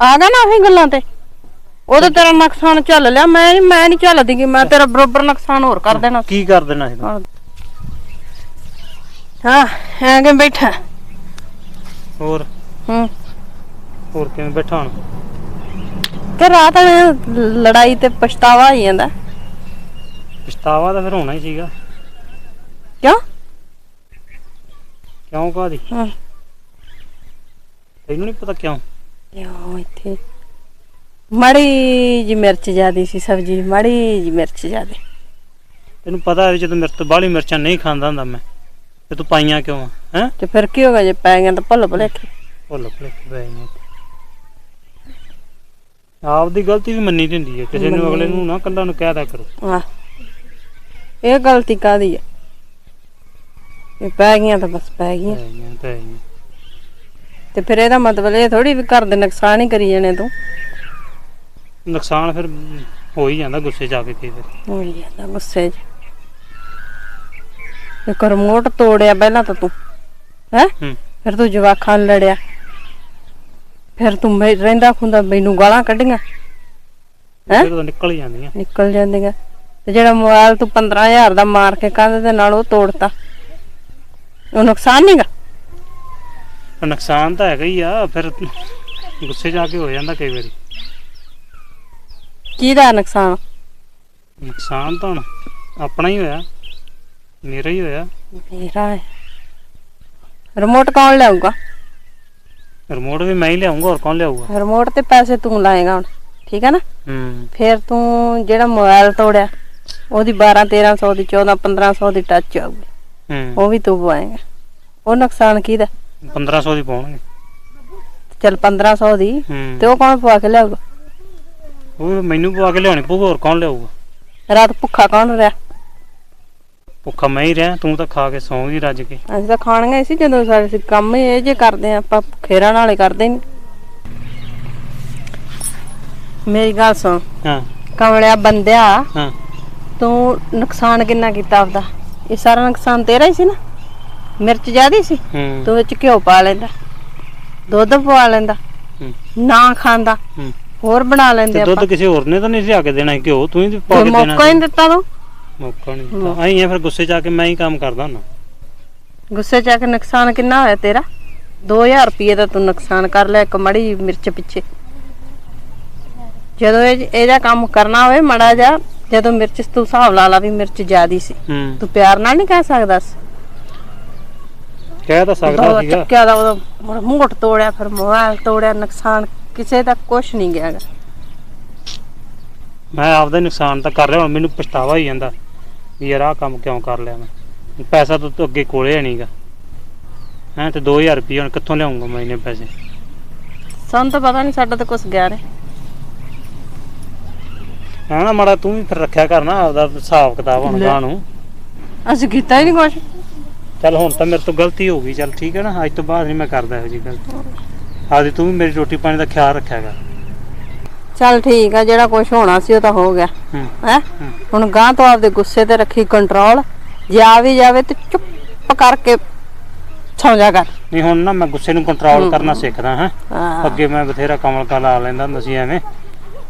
ਆ ਨਾ ਉਹੀ ਗੱਲਾਂ ਤੇ। ਉਹਦੇ ਤੇਰਾ ਨੁਕਸਾਨ ਚੱਲ ਲਿਆ ਮੈਂ ਨਹੀਂ ਮੈਂ ਨਹੀਂ ਚੱਲਦੀ ਗੀ ਮੈਂ ਤੇਰਾ ਬਰੋਬਰ ਨੁਕਸਾਨ ਹੋਰ ਕਰ ਦੇਣਾ। ਕੀ ਕਰ ਦੇਣਾ ਸੀ ਤੂੰ? ਹਾਂ। ਐਂ ਕਿ ਬੈਠਾ? ਹੋਰ? ਹੂੰ। ਹੋਰ ਕਿਵੇਂ ਬੈਠਾ ਹੁਣ? ਕਿ ਰਾਤ ਐਂ ਲੜਾਈ ਤੇ ਪਛਤਾਵਾ ਹੀ ਜਾਂਦਾ। ਪਛਤਾਵਾ ਤਾਂ ਫਿਰ ਹੋਣਾ ਹੀ ਸੀਗਾ। ਕਿਉਂ? ਕਿਉਂ ਕਾਦੀ ਹਾਂ। ਤੈਨੂੰ ਨਹੀਂ ਪਤਾ ਕਿਉਂ? ਯੋ ਇੱਥੇ। ਮੜੀ ਜੀ ਮਿਰਚ ਜਿਆਦੀ ਸੀ ਸਬਜੀ ਮੜੀ ਜੀ ਮਿਰਚ ਜਿਆਦੀ। ਤੈਨੂੰ ਪਤਾ ਹੈ ਵੀ ਜਦੋਂ ਮੇਰੇ ਤੋਂ ਬਾਹਲੀ ਮਿਰਚਾਂ ਨਹੀਂ ਖਾਂਦਾ ਹੁੰਦਾ ਮੈਂ ਤੇ ਤੂੰ ਪਾਈਆਂ ਕਿਉਂ ਆ ਹੈ? ਤੇ ਫਿਰ ਕੀ ਹੋਗਾ ਜੇ ਪੈ ਗਿਆ ਤਾਂ ਭੁੱਲ ਭੁਲੇਖੇ। ਭੁੱਲ ਭੁਲੇਖੇ ਪੈ ਗਈਆਂ ਆਪਦੀ ਗਲਤੀ ਵੀ ਮੰਨੀ ਦੀ ਹੁੰਦੀ ਹੈ ਕਿਸੇ ਨੂੰ ਅਗਲੇ ਨੂੰ ਨਾ ਕੱਲਾ ਨੂੰ ਕਹਿ ਦਿਆ ਕਰੋ। ਆ ਇਹ ਗਲਤੀ ਕਾਦੀ ਹੈ ਇਹ ਪੈ ਗਈਆਂ ਤਾਂ ਬਸ ਪੈ ਗਈਆਂ। ਪੈ ਗਈਆਂ ਪੈ ਗਈਆਂ। ਤੇ ਫਿਰ ਇਹਦਾ ਮਤਲਬ ਇਹ ਥੋੜੀ ਵੀ ਘਰ ਦੇ ਨੁਕਸਾਨ ਹੀ ਕਰੀ ਜਾਣੇ ਤੂੰ। ਨੁਕਸਾਨ ਫਿਰ ਹੋ ਹੀ ਜਾਂਦਾ ਗੁੱਸੇ ਜਾ ਕੇ ਕਈ ਵਾਰੀ। ਹੋ ਹੀ ਜਾਂਦਾ ਗੁੱਸੇ 'ਚ। ਇੱਕ ਰਿਮੋਟ ਤੋੜਿਆ ਪਹਿਲਾਂ ਤਾਂ ਤੂੰ ਹੈ? ਹੂੰ। ਫਿਰ ਤੂੰ ਜਵਾਖਾਂ ਨਾਲ ਲੜਿਆ। ਫਿਰ ਤੂੰ ਮੈਂ ਰਹਿੰਦਾ ਖੁੰਦਾ ਮੈਨੂੰ ਗਾਲਾਂ ਕੱਢੀਆਂ। ਹੈਂ? ਫਿਰ ਤਾਂ ਨਿਕਲ ਹੀ ਜਾਂਦੀਆਂ। ਨਿਕਲ ਜਾਂਦੀਆਂ। ਤੇ ਜਿਹੜਾ ਮੋਬਾਈਲ ਤੂੰ 15000 ਦਾ ਮਾਰ ਕੇ ਕੰਧ ਦੇ ਨਾਲ ਉਹ ਤੋੜਤਾ। ਉਹ ਨੁਕਸਾਨ ਨਹੀਂਗਾ ਨੁਕਸਾਨ ਤਾਂ ਹੈਗਾ ਹੀ ਆ ਫਿਰ ਗੁੱਸੇ ਜਾ ਕੇ ਹੋ ਜਾਂਦਾ ਕਈ ਵਾਰੀ। ਕਿਹਦਾ ਨੁਕਸਾਨ? ਨੁਕਸਾਨ ਤਾਂ ਹੁਣ ਆਪਣਾ ਹੀ ਹੋਇਆ ਮੇਰਾ ਹੀ ਹੋਇਆ। ਮੇਰਾ ਹੈ। ਰਿਮੋਟ ਕੌਣ ਲਿਆਊਗਾ? ਰਿਮੋਟ ਵੀ ਮੈਂ ਹੀ ਲਿਆਉਂਗਾ ਹੋਰ ਕੌਣ ਲਿਆਊਗਾ? ਰਿਮੋਟ ਤੇ ਪੈਸੇ ਤੂੰ ਲਾਏਗਾ ਹੁਣ ਠੀਕ ਹੈ ਨਾ? ਹੂੰ। ਫਿਰ ਤੂੰ ਜਿਹੜਾ ਮੋਬਾਈਲ ਤੋੜਿਆ ਉਹਦੀ 12 1300 ਦੀ 14 1500 ਦੀ ਟੱਚ ਆਊਗੀ। ਹੂੰ। ਉਹ ਵੀ ਤੂੰ ਪਵਾਏਗਾ। ਉਹ ਨੁਕਸਾਨ ਕਿਹਦਾ 1500 ਦੀ ਪਾਉਣਗੇ। ਚਲ 1500 ਦੀ। ਹੂੰ। ਤੇ ਉਹ ਕੌਣ ਪਵਾ ਕੇ ਲਿਆਊਗਾ? ਉਹ ਮੈਨੂੰ ਪਵਾ ਕੇ ਲਿਆਉਣੀ ਪਊਗਾ ਹੋਰ ਕੌਣ ਲਿਆਊਗਾ? ਰਾਤ ਭੁੱਖਾ ਕੌਣ ਰਿਹਾ? ਭੁੱਖਾ ਮੈਂ ਹੀ ਰਿਹਾ ਤੂੰ ਤਾਂ ਖਾ ਕੇ ਸੌਂ ਗਈ ਰੱਜ ਕੇ। ਅਸੀਂ ਤਾਂ ਖਾਣੀਆਂ ਹੀ ਸੀ ਜਦੋਂ ਸਾਡੇ ਅਸੀਂ ਕੰਮ ਹੀ ਇਹ ਜੇ ਕਰਦੇ ਆ ਆਪਾਂ ਖੇਰਾਂ ਨਾਲੇ ਕਰਦੇ ਨਹੀਂ ਮੇਰੀ ਗੱਲ ਸੁਣ। ਹਾਂ। ਕਮਲਿਆ ਬੰਦਿਆ ਹਾਂ। ਤੂੰ ਨੁਕਸਾਨ ਕਿੰਨਾ ਕੀਤਾ ਆਪਦਾ? ਇਹ ਸਾਰਾ ਨੁਕਸਾਨ ਤੇਰਾ ਹੀ ਸੀ ਨਾ? ਮਿਰਚ ਜ਼ਿਆਦੀ ਸੀ ਹੂੰ। ਤੂੰ ਵਿੱਚ ਘਿਓ ਪਾ ਲੈਂਦਾ ਦੁੱਧ ਪਵਾ ਲੈਂਦਾ ਹੂੰ। ਨਾ ਖਾਂਦਾ ਹੂੰ। ਹੋਰ ਬਣਾ ਲੈਂਦੇ ਤੇ ਆਪਾਂ। ਦੁੱਧ ਕਿਸੇ ਹੋਰ ਨੇ ਤਾਂ ਨਹੀਂ ਲਿਆ ਕੇ ਦੇਣਾ ਸੀ ਘਿਓ? ਤੂੰ ਹੀ ਪਾ ਕੋਈ ਕੇ ਦੇਣਾ ਮੌਕਾ ਹੀ ਨਹੀਂ ਦਿੱਤਾ ਤੂੰ। ਮੌਕਾ ਨਹੀਂ ਦਿੱਤਾ। ਆਈ ਆ ਫਿਰ ਗੁੱਸੇ ਜਾ ਕੇ ਮੈਂ ਹੀ ਕੰਮ ਕਰਦਾ ਹੁੰਦਾ। ਗੁੱਸੇ ਚ ਆ ਕੇ ਨੁਕਸਾਨ ਕਿੰਨਾ ਹੋਇਆ ਤੇਰਾ? 2000 ਰੁਪਏ ਦਾ ਤੂੰ ਨੁਕਸਾਨ ਕਰ ਲਿਆ ਇੱਕ ਮੜੀ ਜਿਹੀ ਮਿਰਚ ਪਿੱਛੇ। ਜਦੋਂ ਇਹ ਇਹਦਾ ਕੰਮ ਕਰਨਾ ਹੋਵੇ ਮੜਾ ਜਾ ਜਦੋਂ ਮਿਰਚ ਤੂੰ ਹਿਸਾਬ ਲਾ ਲਾ ਵੀ ਮਿਰਚ ਜ਼ਿਆਦੀ ਸੀ। ਹੂੰ। ਤੂੰ ਪਿਆਰ ਨਾਲ ਨਹੀਂ ਕਹਿ ਸਕਦਾ ਸੀ। ਕਹਿ ਤਾਂ ਸਕਦਾ ਦੋ ਸੀਗਾ। ਚੱਕਿਆ ਦਾ ਉਹਦਾ ਮੂੰਹਟ ਤੋੜਿਆ ਫਿਰ ਮੋਬਾਈਲ ਤੋੜਿਆ ਨੁਕਸਾਨ ਕਿਸੇ ਦਾ ਕੁਝ ਨਹੀਂ ਗਿਆ ਗਾ। ਮੈਂ ਆਪਦਾ ਹੀ ਨੁਕਸਾਨ ਤਾਂ ਕਰ ਰਿਹਾ ਹੁਣ ਮੈਨੂੰ ਪਛਤਾਵਾ ਹੀ ਜਾਂਦਾ ਵੀ ਯਾਰ ਆਹ ਕੰਮ ਕਿਉਂ ਕਰ ਲਿਆ ਮੈਂ। ਪੈਸਾ ਤਾਂ ਅੱਗੇ ਕੋਲੇ ਨਹੀਂਗਾ। ਹੈਂ ਤੇ 2000 ਰੁਪਏ ਹੁਣ ਕਿੱਥੋਂ ਲਿਆਉਂਗਾ ਮੈਂ ਇਹਨੇ ਪੈਸੇ? ਸਾਨੂੰ ਤਾਂ ਪਤਾ ਨਹੀਂ ਸਾਡਾ ਤਾਂ ਕੁਝ ਗਿਆ ਨੇ। ਹਾਂ ਨਾ ਮਾੜਾ ਤੂੰ ਵੀ ਫਿਰ ਰੱਖਿਆ ਕਰਨਾ ਆਪਦਾ ਹਿਸਾਬ ਕਿਤਾਬ ਹੁਣ ਲੈ। ਗਾਂ ਨੂੰ। ਅਸੀਂ ਕੀਤਾ ਹੀ ਨਹੀਂ ਕੁਝ ਚੱਲ ਹੁਣ ਤਾਂ ਮੇਰੇ ਤੋਂ ਗਲਤੀ ਹੋ ਗਈ ਚੱਲ ਠੀਕ ਹੈ ਨਾ ਅੱਜ ਤੋਂ ਬਾਅਦ ਨਹੀਂ ਮੈਂ ਕਰਦਾ ਇਹੋ ਜੀ ਗਲਤੀ ਆਦੀ ਤੂੰ ਵੀ ਮੇਰੀ ਰੋਟੀ ਪਾਣੀ ਦਾ ਖਿਆਲ ਰੱਖਿਆ ਕਰ। ਚੱਲ ਠੀਕ ਆ ਜਿਹੜਾ ਕੁਝ ਹੋਣਾ ਸੀ ਉਹ ਤਾਂ ਹੋ ਗਿਆ। ਹੂੰ। ਹੁਣ ਗਾਂ ਤੋਂ ਆਪਦੇ ਗੁੱਸੇ ਤੇ ਰੱਖੀ ਕੰਟਰੋਲ ਜੇ ਆ ਵੀ ਜਾਵੇ ਤੇ ਚੁੱਪ ਕਰਕੇ ਸੌਂ ਜਾ ਕਰ। ਨਹੀਂ ਹੁਣ ਨਾ ਮੈਂ ਗੁੱਸੇ ਨੂੰ ਕੰਟਰੋਲ ਕਰਨਾ ਸਿੱਖਦਾ ਹਾਂ। ਹਾਂ। ਅੱਗੇ ਮੈਂ ਬਥੇਰਾ ਕਮਲ ਕਾ ਲਾ ਲੈਂਦਾ ਹੁੰਦਾ ਸੀ ਐਵੇਂ।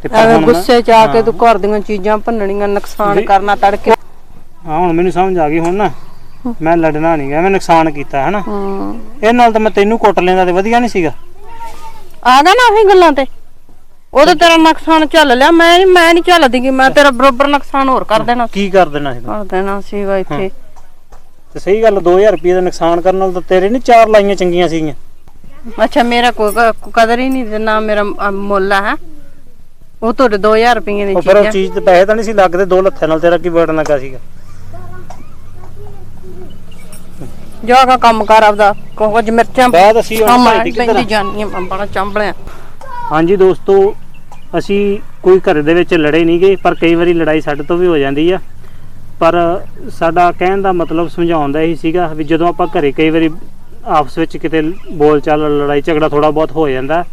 ਤੇ ਐਵੇਂ ਹੁਣ ਗੁੱਸੇ ਚ ਆ ਕੇ। ਤੂੰ ਘਰ ਦੀਆਂ ਚੀਜ਼ਾਂ ਭੰਨਣੀਆਂ ਨੁਕਸਾਨ। ਕਰਨਾ ਤੜਕੇ ਹਾਂ ਹੁਣ ਮੈਨੂੰ ਸਮਝ ਆ ਗਈ ਹੁਣ ਨਾ। ਮੈਂ ਲੜਨਾ ਨਹੀਂ ਗਾ ਮੈਂ ਨੁਕਸਾਨ ਕੀਤਾ ਹੈ ਨਾ ਹੂੰ। ਇਹ ਨਾਲ ਤਾਂ ਮੈਂ ਤੈਨੂੰ ਕੁੱਟ ਲੈਂਦਾ ਤੇ ਵਧੀਆ ਨਹੀਂ ਸੀਗਾ। ਆ ਗਿਆ ਨਾ ਉਹੀ ਗੱਲਾਂ ਤੇ। ਉਹਦੇ ਤੇਰਾ ਨੁਕਸਾਨ ਚੱਲ ਲਿਆ ਮੈਂ ਨਹੀਂ ਮੈਂ ਨਹੀਂ ਚੱਲਦੀ ਗੀ, ਮੈਂ ਤੇਰਾ ਬਰੋਬਰ ਨੁਕਸਾਨ ਹੋਰ ਕਰ ਦੇਣਾ ਕੀ ਕਰ ਦੇਣਾ ਸੀ? ਕਰ ਦੇਣਾ ਸੀਗਾ ਇੱਥੇ। ਤੇ ਸਹੀ ਗੱਲ 2000 ਰੁਪਏ ਦਾ ਨੁਕਸਾਨ ਕਰਨ ਨਾਲ ਤਾਂ ਤੇਰੇ ਨਹੀਂ ਚਾਰ ਲਾਈਆਂ ਚੰਗੀਆਂ ਸੀਗੀਆਂ। ਅੱਛਾ ਮੇਰਾ ਕੋਈ ਕ- ਕਦਰ ਹੀ ਨਹੀਂ ਨਾ ਮੇਰਾ ਮੁੱਲ ਹੈ? ਉਹ ਤੁਹਾਡੇ 2000 ਰੁਪਏ ਦੀ ਉਹ ਫਿਰ ਉਹ ਚੀਜ਼। ਚੀਜ਼ ਤੇ ਪੈਸੇ ਤਾਂ ਨਹੀਂ ਸੀ ਲੱਗਦੇ ਦੋ ਲੱਥਾਂ ਨਾਲ ਤੇਰਾ ਕੀ ਬੜਨ ਲੱਗਾ ਸੀਗਾ? ਜਾ ਕੇ ਕੰਮ ਕਰ ਆਪਦਾ ਕੁਝ ਮਿਰਚਾਂ ਬਾਅਦ ਅਸੀਂ ਹੁਣ ਹਾਂ ਭਾਈ ਦੀ ਪੈਂਦੀ ਕਿੱਧਰ ਜਾਨੀ ਆ ਬੜਾ ਚੰਬਲਿਆ। ਹਾਂਜੀ ਦੋਸਤੋ ਅਸੀਂ ਕੋਈ ਘਰ ਦੇ ਵਿੱਚ ਲੜੇ ਨਹੀਂ ਗਏ ਪਰ ਕਈ ਵਾਰੀ ਲੜਾਈ ਸਾਡੇ ਤੋਂ ਵੀ ਹੋ ਜਾਂਦੀ ਆ। ਪਰ ਸਾਡਾ ਕਹਿਣ ਦਾ ਮਤਲਬ ਸਮਝਾਉਣ ਦਾ ਇਹੀ ਸੀਗਾ ਵੀ ਜਦੋਂ ਆਪਾਂ ਘਰੇ ਕਈ ਵਾਰੀ ਆਪਸ ਵਿੱਚ ਕਿਤੇ ਬੋਲ ਚਾਲ ਲੜਾਈ ਝਗੜਾ ਥੋੜਾ ਬਹੁਤ ਹੋ ਜਾਂਦਾ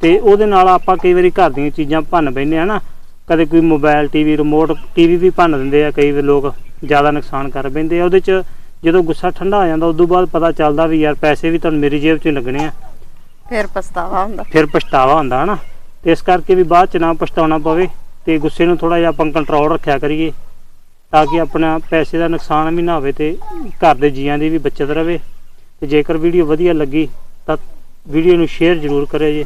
ਤੇ ਉਹਦੇ ਨਾਲ ਆਪਾਂ ਕਈ ਵਾਰੀ ਘਰ ਦੀਆਂ ਚੀਜ਼ਾਂ ਭੰਨ ਬੈਂਦੇ ਆ ਨਾ। ਕਦੇ ਕੋਈ ਮੋਬਾਈਲ ਟੀਵੀ ਰਿਮੋਟ ਟੀਵੀ ਵੀ ਭੰਨ ਦਿੰਦੇ ਆ ਕਈ ਵਾਰ ਲੋਕ ਜ਼ਿਆਦਾ ਨੁਕਸਾਨ ਕਰ ਬੈਂਦੇ ਆ। ਉਹਦੇ ਚ ਜਦੋਂ ਗੁੱਸਾ ਠੰਡਾ ਹੋ ਜਾਂਦਾ ਉਦੋਂ ਬਾਅਦ ਪਤਾ ਚੱਲਦਾ ਵੀ ਯਾਰ ਪੈਸੇ ਵੀ ਤੁਹਾਨੂੰ ਮੇਰੀ ਜੇਬ 'ਚ ਲੱਗਣੇ ਆ। ਫਿਰ ਪਛਤਾਵਾ ਹੁੰਦਾ। ਫਿਰ ਪਛਤਾਵਾ ਹੁੰਦਾ ਹਨਾ? ਤੇ ਇਸ ਕਰਕੇ ਵੀ ਬਾਅਦ ਚ ਨਾ ਪਛਤਾਉਣਾ ਪਵੇ ਤੇ ਗੁੱਸੇ ਨੂੰ ਥੋੜਾ ਜਿਹਾ ਆਪਾਂ ਕੰਟਰੋਲ ਰੱਖਿਆ ਕਰੀਏ ਤਾਂ ਕਿ ਆਪਣਾ ਪੈਸੇ ਦਾ ਨੁਕਸਾਨ ਵੀ ਨਾ ਹੋਵੇ ਤੇ ਘਰ ਦੇ ਜੀਆਂ ਦੀ ਵੀ ਬਚਤ ਰਵੇ। ਤੇ ਜੇਕਰ ਵੀਡੀਓ ਵਧੀਆ ਲੱਗੀ ਤਾਂ ਵੀਡੀਓ ਨੂੰ ਸ਼ੇਅਰ ਜ਼ਰੂਰ ਕਰਿਓ ਜੀ।